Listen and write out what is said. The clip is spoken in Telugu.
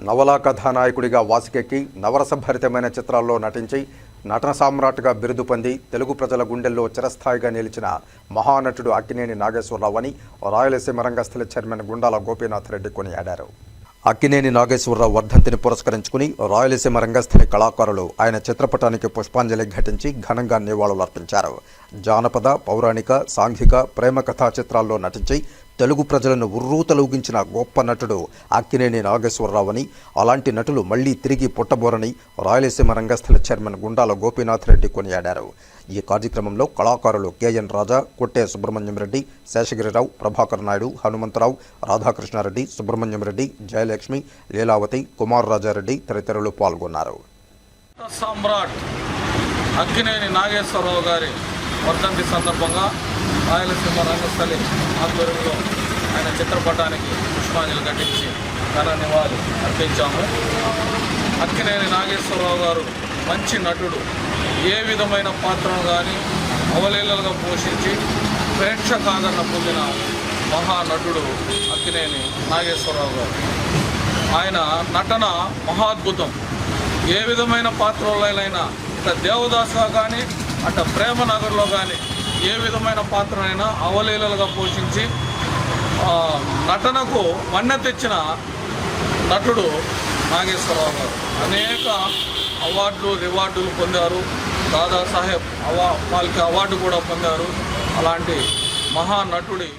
నవలా కథానాయకుడిగా వాసికెక్కి నవరసభరితమైన చిత్రాల్లో నటించి నటన సామ్రాట్గా బిరుదు పొంది తెలుగు ప్రజల గుండెల్లో చిరస్థాయిగా నిలిచిన మహానటుడు అక్కినేని నాగేశ్వరరావు అని రాయలసీమ రంగస్థల చైర్మన్ గుండాల గోపీనాథ్ రెడ్డి కొనియాడారు. అక్కినేని నాగేశ్వరరావు వర్ధంతిని పురస్కరించుకుని రాయలసీమ రంగస్థలి కళాకారులు ఆయన చిత్రపటానికి పుష్పాంజలి ఘటించి ఘనంగా నివాళులర్పించారు. జానపద పౌరాణిక సాంఘిక ప్రేమ కథా చిత్రాల్లో నటించి తెలుగు ప్రజలను ఉర్రూతలూగించిన గొప్ప నటుడు అక్కినేని నాగేశ్వరరావు అని అలాంటి నటులు మళ్ళీ తిరిగి పుట్టబోరని రాయలసీమ రంగస్థల చైర్మన్ గుండాల గోపీనాథ్ రెడ్డి కొనియాడారు. ఈ కార్యక్రమంలో కళాకారులు కేఎన్ రాజా కొట్టే సుబ్రహ్మణ్యం రెడ్డి శేషగిరిరావు ప్రభాకర్ నాయుడు హనుమంతరావు రాధాకృష్ణారెడ్డి సుబ్రహ్మణ్యం రెడ్డి జయలక్ష్మి లీలావతి కుమార్ రాజారెడ్డి తదితరులు పాల్గొన్నారు. సామ్రాట్ అక్కినేని నాగేశ్వరరావు గారి వర్ధంతి సందర్భంగా రాయలసీమ రంగస్థలి ఆధ్వర్యంలో ఆయన చిత్రపటానికి పుష్పాంజలి ఘటించి ఘన నివాళి అర్పించాము. అక్కినేని నాగేశ్వరరావు గారు మంచి నటుడు. ఏ విధమైన పాత్రను కానీ అవలీలలుగా పోషించి ప్రేక్షకాదరణ పొందిన మహానటుడు అక్కినేని నాగేశ్వరరావు గారు. ఆయన నటన మహాద్భుతం. ఏ విధమైన పాత్రలైనా ఇక దేవదాస్గా కానీ అట ప్రేమ నగర్లో కానీ ఏ విధమైన పాత్రనైనా అవలీలలుగా పోషించి నటనకు మన్నె తెచ్చిన నటుడు నాగేశ్వరరావు గారు. అనేక అవార్డులు రివార్డులు పొందారు. దాదాసాహెబ్ అవా వాళ్ళకి అవార్డు కూడా పొందారు. అలాంటి మహానటుడి